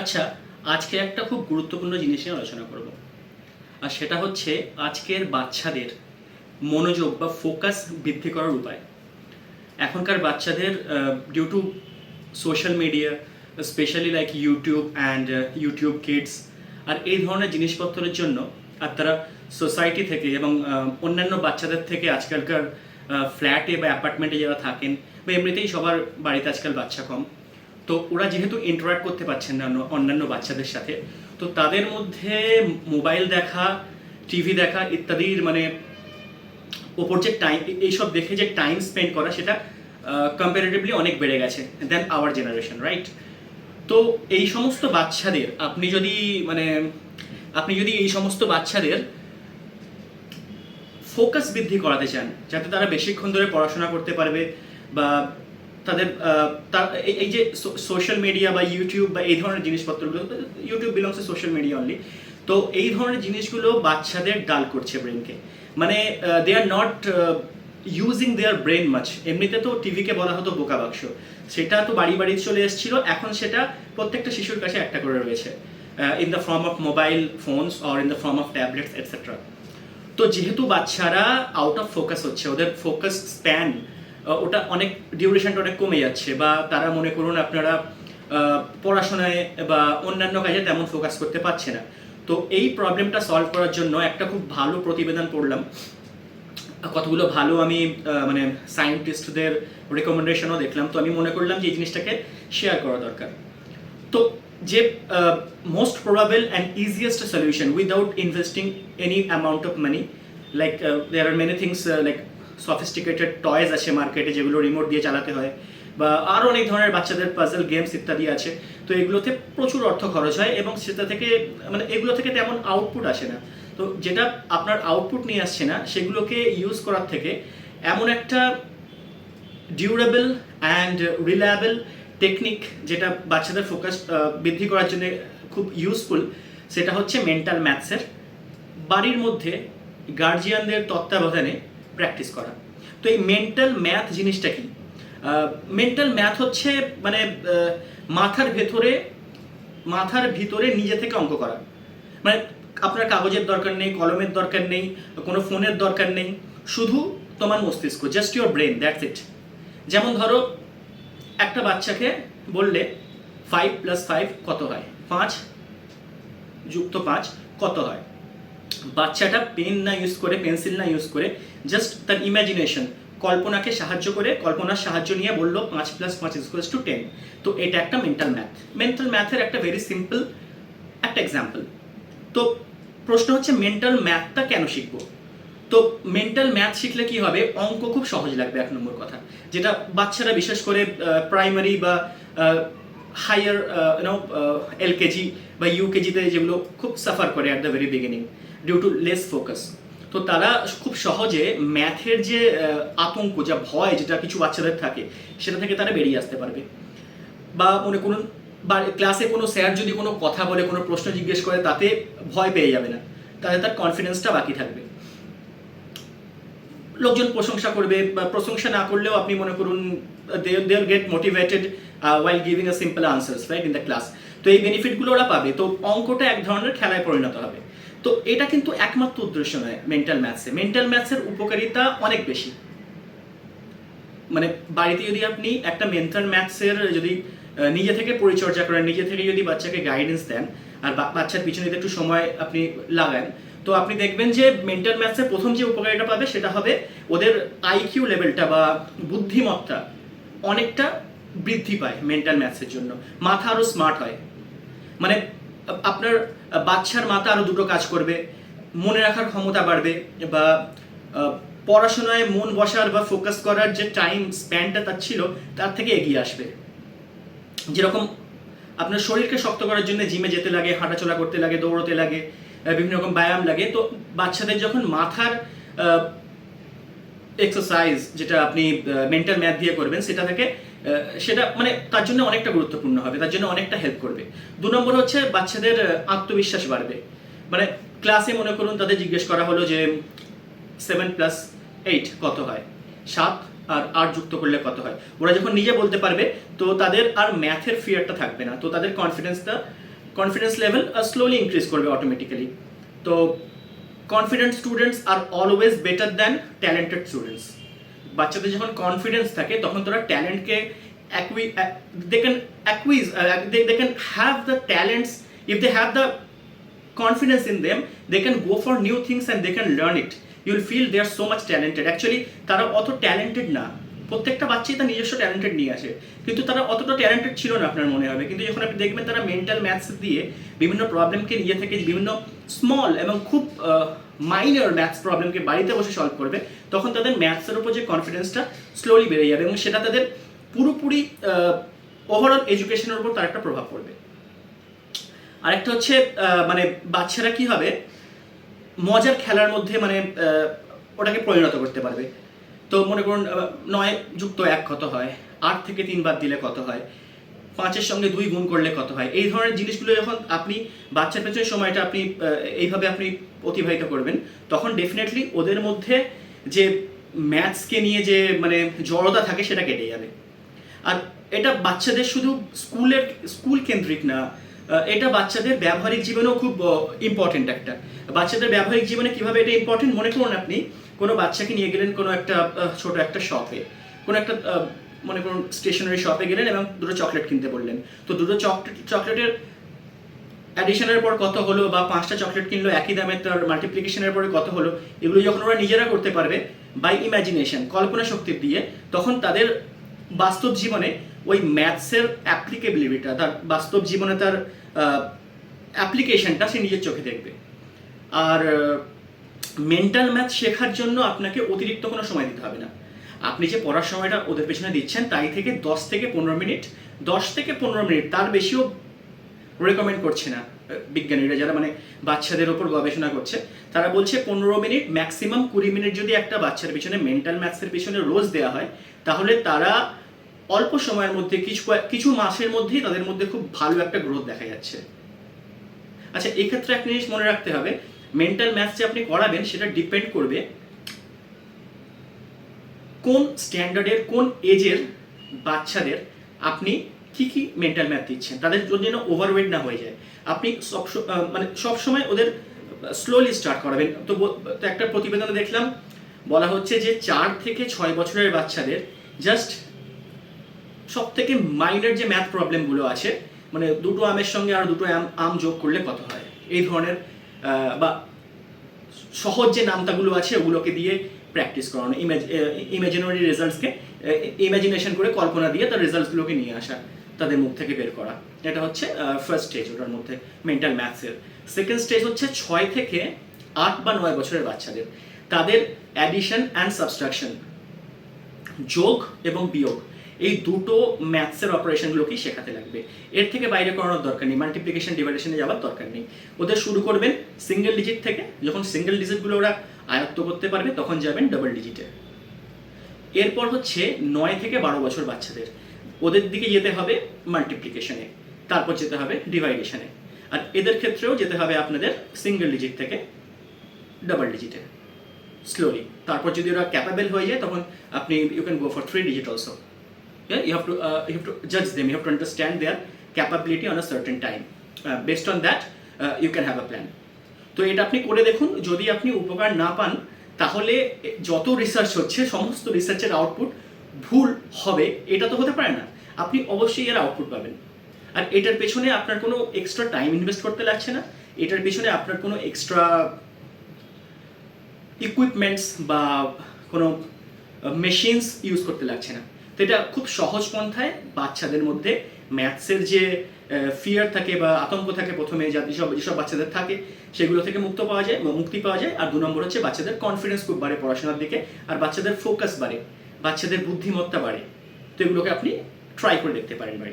আচ্ছা আজকে একটা খুব গুরুত্বপূর্ণ জিনিস নিয়ে আলোচনা করব। আর সেটা হচ্ছে আজকের বাচ্চাদের মনোযোগ বা ফোকাস বৃদ্ধি করার উপায়। এখনকার বাচ্চাদের due to social media specially like YouTube and YouTube kids আর এই ধরনের জিনিসপত্রের জন্য, আর তারা সোসাইটি থেকে এবং অন্যান্য বাচ্চাদের থেকে আজকালকার ফ্ল্যাটে বা অ্যাপার্টমেন্টে যারা থাকেন, বা এমনিতেই সবার বাড়িতে আজকাল বাচ্চা কম তো ওরা যেহেতু ইন্টারাক্ট করতে পারছেন না অন্যান্য বাচ্চাদের সাথে, তো তাদের মধ্যে মোবাইল দেখা টিভি দেখা ইত্যাদির মানে ওপর যে টাইম এইসব দেখে যে টাইম স্পেন্ড করা সেটা কম্পারেটিভলি অনেক বেড়ে গেছে দেন আওয়ার জেনারেশন রাইট তো এই সমস্ত বাচ্চাদের আপনি যদি মানে আপনি যদি এই সমস্ত বাচ্চাদের ফোকাস বৃদ্ধি করাতে চান, যাতে তারা বেশিক্ষণ ধরে পড়াশোনা করতে পারবে বা তাদের এই- যে সোশ্যাল মিডিয়া বা ইউটিউব বা এই ধরনের জিনিসপত্রগুলো YouTube belongs to social media only তো এই ধরনের জিনিসগুলো বাচ্চাদের ডাল করছে ব্রেনকে মানে they are not using their brain much এমনিতে তো টিভিকে বলা হতো বোকা বাক্স। সেটা তো বাড়ি বাড়ি চলে এসেছিল, এখন সেটা প্রত্যেকটা শিশুর কাছে একটা করে রয়েছে। In the form of mobile phones or in the form of tablets etcetera তো যেহেতু বাচ্চারা আউট অফ ফোকাস হচ্ছে, ওদের ফোকাস স্প্যান ওটা অনেক ডিউরেশনটা অনেক কমে যাচ্ছে বা তারা মনে করুন আপনারা পড়াশোনায় বা অন্যান্য কাজে তেমন ফোকাস করতে পারছে না। তো এই প্রবলেমটা সলভ করার জন্য একটা খুব ভালো প্রতিবেদন পড়লাম। কতগুলো ভালো আমি মানে সায়েন্টিস্টদের রেকমেন্ডেশনও দেখলাম। তো আমি মনে করলাম যে এই জিনিসটাকে শেয়ার করা দরকার। তো যে most probable and easiest solution without investing any amount of money like there are many things like sophisticated toys আছে মার্কেটে যেগুলো রিমোট দিয়ে চালাতে হয়, বা আরও অনেক ধরনের বাচ্চাদের পাজল গেমস ইত্যাদি আছে। তো এগুলোতে প্রচুর অর্থ খরচ হয় এবং সেটা থেকে মানে এগুলো থেকে তেমন আউটপুট আসে না। তো যেটা আপনার আউটপুট নিয়ে আসছে না, সেগুলোকে ইউজ করার থেকে এমন একটা ডিউরেবল অ্যান্ড রিলায়েবল টেকনিক যেটা বাচ্চাদের ফোকাস বৃদ্ধি করার জন্য খুব ইউজফুল সেটা হচ্ছে মেন্টাল ম্যাথসের বাড়ির মধ্যে গার্জিয়ানদের তত্ত্বাবধানে প্র্যাকটিস করা। তো এই মেন্টাল ম্যাথ জিনিসটা কি? মেন্টাল ম্যাথ হচ্ছে মানে মাথার ভেতরে, মাথার ভিতরে নিজে থেকে অঙ্ক করা। মানে আপনার কাগজের দরকার নেই, কলমের দরকার নেই, কোনো ফোনের দরকার নেই। শুধু তোমার মস্তিষ্ক just your brain that's it যেমন ধরো, একটা বাচ্চাকে বললে ফাইভ প্লাস ফাইভ কত হয়? পাঁচ যুক্ত পাঁচ কত হয়? বাচ্চাটা পেন না ইউজ করে পেন্সিল না ইউজ করে জাস্ট তার ইমাজিনেশন কল্পনাকে সাহায্য করে, কল্পনার সাহায্য নিয়ে বলল পাঁচ প্লাস পাঁচ ইকুয়ালস টু টেন তো এটা একটা মেন্টাল ম্যাথ মেন্টাল ম্যাথের একটা ভেরি সিম্পল একটা এক্সাম্পল তো প্রশ্ন হচ্ছে মেন্টাল ম্যাথটা কেন শিখব? তো মেন্টাল ম্যাথ শিখলে কি হবে? অঙ্ক খুব সহজ লাগবে এক নম্বর কথা। যেটা বাচ্চারা বিশেষ করে প্রাইমারি বা হায়ার ইউনো এলকেজি বা ইউকেজিতে যেগুলো খুব সাফার করে at the very beginning due to less focus তো তারা খুব সহজে ম্যাথের যে আতঙ্ক, যা ভয়, যেটা কিছু বাচ্চাদের থাকে, সেটা থেকে তারা বেরিয়ে আসতে পারবে। বা মনে করুন, বা ক্লাসে কোনো স্যার যদি কোনো কথা বলে, কোনো প্রশ্ন জিজ্ঞেস করে, তাতে ভয় পেয়ে যাবে না। তাহলে তার কনফিডেন্সটা বাকি থাকবে। লোকজন প্রশংসা করবে, বা প্রশংসা না করলেও আপনি মনে করুন they get motivated while giving a simple answers right in the class তো এই বেনিফিটগুলো ওরা পাবে। তো অঙ্কটা এক ধরনের খেলায় পরিণত হবে। তো এটা কিন্তু একমাত্র উদ্দেশ্য নয় মেন্টাল ম্যাথসে মেন্টাল ম্যাথসের উপকারিতা অনেক বেশি। মানে বাড়িতে যদি আপনি একটা মেন্টাল ম্যাথসের যদি নিজে থেকে পরিচর্যা করেন, নিজে থেকে যদি বাচ্চাকে গাইডেন্স দেন, আর বাচ্চার পিছনে একটু সময় আপনি লাগান, তো আপনি দেখবেন যে মেন্টাল ম্যাথসের প্রথম যে উপকারিতা পাবে সেটা হবে ওদের আইকিউ লেভেলটা বা বুদ্ধিমত্তা অনেকটা বৃদ্ধি পায় মেন্টাল ম্যাথসের জন্য। মাথা আরও স্মার্ট হয়। মানে আপনার বাচ্চার মাথা আরও দুটো কাজ করবে, মনে রাখার ক্ষমতা বাড়বে, বা পড়াশোনায় মন বসার বা ফোকাস করার যে টাইম স্প্যানটা তার ছিল, তার থেকে এগিয়ে আসবে। যেরকম আপনার শরীরকে শক্ত করার জন্য জিমে যেতে লাগে, হাঁটাচলা করতে লাগে, দৌড়তে লাগে বিভিন্ন রকম ব্যায়াম লাগে, তো বাচ্চাদের যখন মাথার এক্সারসাইজ যেটা আপনি মেন্টাল ম্যাথ দিয়ে করবেন, সেটা থেকে সেটা মানে তার জন্য অনেকটা গুরুত্বপূর্ণ হবে, তার জন্য অনেকটা হেল্প করবে। দু নম্বর হচ্ছে বাচ্চাদের আত্মবিশ্বাস বাড়বে। মানে ক্লাসে মনে করুন তাদের জিজ্ঞেস করা হলো যে সেভেন প্লাস এইট কত হয়? সাত আর আট যুক্ত করলে কত হয়? ওরা যখন নিজে বলতে পারবে, তো তাদের আর ম্যাথের ফিয়ারটা থাকবে না। তো তাদের কনফিডেন্সটা কনফিডেন্স লেভেল স্লোলি ইনক্রিজ করবে অটোমেটিক্যালি তো confident students are always better than talented students বাচ্চাদের যখন কনফিডেন্স থাকে, তখন তারা ট্যালেন্টকে অ্যাকুই acquire they can have the talents if they have the confidence in them, they can go for new things and they can learn it. You'll feel they are so much talented. তারা অত talented না। প্রত্যেকটা বাচ্চাই তার নিজস্ব talented নিয়ে আসে। কিন্তু তারা অতটা ট্যালেন্টেড ছিল না আপনার মনে হবে। কিন্তু যখন আপনি দেখবেন তারা মেন্টাল ম্যাথস দিয়ে বিভিন্ন প্রবলেমকে নিজে থেকে, বিভিন্ন স্মল এবং খুব মাইনর ম্যাথস প্রবলেমকে বাড়িতে বসে সলভ করবে তখন তাদের ম্যাথসের উপর যে কনফিডেন্সটা স্লোলি বেড়ে যাবে এবং সেটা তাদের পুরোপুরি ওভারঅল এডুকেশনের উপর তার একটা প্রভাব পড়বে। আরেকটা হচ্ছে মানে বাচ্চারা কি হবে? মজার খেলার মধ্যে মানে ওটাকে পরিণত করতে পারবে। তো মনে করুন নয় যুক্ত এক কত হয়? আট থেকে তিন বাদ দিলে কত হয়? পাঁচের সঙ্গে দুই গুণ করলে কত হয়? এই ধরনের জিনিসগুলো যখন আপনি বাচ্চার পেছনে সময়টা আপনি এইভাবে আপনি অতিবাহিত করবেন, তখন ডেফিনেটলি ওদের মধ্যে যে ম্যাথসকে নিয়ে যে মানে জড়তা থাকে সেটা কেটে যাবে। আর এটা বাচ্চাদের শুধু স্কুলের, স্কুল কেন্দ্রিক না এটা বাচ্চাদের ব্যবহারিক জীবনেও খুব ইম্পর্টেন্ট একটা। বাচ্চাদের ব্যবহারিক জীবনে কীভাবে এটা ইম্পর্টেন্ট মনে করুন আপনি, কোনো বাচ্চাকে নিয়ে গেলেন কোনো একটা ছোট একটা শপে কোনো একটা মনে করুন স্টেশনারি শপে গেলেন এবং দুটো চকলেট কিনতে বললেন। তো দুটো চকলেট চকলেটের অ্যাডিশনের পর কত হলো বা পাঁচটা চকলেট কিনলো, একই দামে তার মাল্টিপ্লিকেশনের পরে কত হলো, এগুলো যখন ওরা নিজেরা করতে পারবে বাই ইমাজিনেশন কল্পনা শক্তি দিয়ে, তখন তাদের বাস্তব জীবনে ওই ম্যাথসের অ্যাপ্লিকেবিলিটিটা তার বাস্তব জীবনে তার অ্যাপ্লিকেশনটা সে নিজের চোখে দেখবে। আর মেন্টাল ম্যাথ শেখার জন্য আপনাকে অতিরিক্ত কোনো সময় দিতে হবে না। আপনি যে পড়ার সময়টা ওদের পেছনে দিচ্ছেন, তাই থেকে দশ থেকে পনেরো মিনিট, দশ থেকে পনেরো মিনিট, তার বেশিও রেকমেন্ড করছে না বিজ্ঞানীরা যারা মানে বাচ্চাদের ওপর গবেষণা করছে, তারা বলছে পনেরো মিনিট ম্যাক্সিমাম কুড়ি মিনিট যদি একটা বাচ্চার পিছনে মেন্টাল ম্যাথসের পিছনে রোজ দেওয়া হয়, তাহলে তারা অল্প সময়ের মধ্যে কিছু কিছু মাসের মধ্যেই তাদের মধ্যে খুব ভালো একটা গ্রোথ দেখা যাচ্ছে। আচ্ছা এক্ষেত্রে একটা জিনিস মনে রাখতে হবে মেন্টাল ম্যাথস যে আপনি করাবেন, সেটা ডিপেন্ড করবে কোন স্ট্যান্ডার্ডের কোন এজের বাচ্চাদের আপনি কি কি মেন্টাল ম্যাথ দিচ্ছেন? তাদের জন্য যেন ওভারওয়েট না হয়ে যায়। আপনি সব মানে সব সময় ওদের স্লোলি স্টার্ট করাবেন। তো একটা প্রতিবেদনে দেখলাম, বলা হচ্ছে যে চার থেকে ছয় বছরের বাচ্চাদের জাস্ট সব থেকে মাইনর যে ম্যাথ প্রবলেমগুলো আছে মানে দুটো আমের সঙ্গে আর দুটো আম আম যোগ করলে কত হয়? এই ধরনের বা সহজ যে নামতাগুলো আছে, ওগুলোকে দিয়ে প্র্যাকটিস করানো। ইমাজিনারি রেজাল্টসকে ইমাজিনেশন করে কল্পনা দিয়ে তার রেজাল্টসগুলোকে নিয়ে আসা। তাদের মুখ থেকে বের করা। এটা হচ্ছে ফার্স্ট স্টেজ ওটার মধ্যে মেন্টাল ম্যাথসের সেকেন্ড স্টেজ হচ্ছে ছয় থেকে আট বা নয় বছরের বাচ্চাদের। তাদের অ্যাডিশন অ্যান্ড সাবস্ট্রাকশন যোগ এবং বিয়োগ। এই দুটো ম্যাথসের অপারেশনগুলোকেই শেখাতে লাগবে। এর থেকে বাইরে করানোর দরকার নেই। মাল্টিপ্লিকেশন ডিভাইডেশনে যাওয়ার দরকার নেই। ওদের শুরু করবেন সিঙ্গেল ডিজিট থেকে। যখন সিঙ্গেল ডিজিটগুলো ওরা আয়ত্ত করতে পারবে, তখন যাবেন ডাবল ডিজিটে এরপর হচ্ছে নয় থেকে বারো বছর বাচ্চাদের। ওদের দিকে যেতে হবে মাল্টিপ্লিকেশনে তারপর যেতে হবে ডিভাইডেশনে আর এদের ক্ষেত্রেও যেতে হবে আপনাদের সিঙ্গেল ডিজিট থেকে ডাবল ডিজিটে স্লোলি তারপর যদি ওরা ক্যাপাবেল হয়ে যায় তখন আপনি you can go for three digit also uh, you have to judge them you have to understand their capability on a certain time uh, based on that uh, you can have a plan তো এটা আপনি করে দেখুন যদি আপনি উপকার না পান তাহলে যত রিসার্চ হচ্ছে সমস্ত রিসার্চের আউটপুট ভুল হবে, এটা তো হতে পারে না। আপনি অবশ্যই এর আউটপুট পাবেন। আর এটার পেছনে আপনার কোনো এক্সট্রা টাইম ইনভেস্ট করতে লাগছে না। এটার পেছনে আপনার কোনো এক্সট্রা ইকুইপমেন্টস বা কোনো মেশিনস ইউজ করতে লাগছে না। তো এটা খুব সহজ পন্থায় বাচ্চাদের মধ্যে ম্যাথসের যে ফিয়ার থাকে বা আতঙ্ক থাকে প্রথমে, যা যেসব যেসব বাচ্চাদের থাকে, সেগুলো থেকে মুক্ত পাওয়া যায় বা মুক্তি পাওয়া যায়। আর দু নম্বর হচ্ছে বাচ্চাদের কনফিডেন্স খুব বাড়ে পড়াশোনার দিকে, আর বাচ্চাদের ফোকাস বাড়ে। বাচ্চাদের বুদ্ধিমত্তা বাড়ে। তো এগুলোকে আপনি ট্রাই করে দেখতে পারেন বাড়ি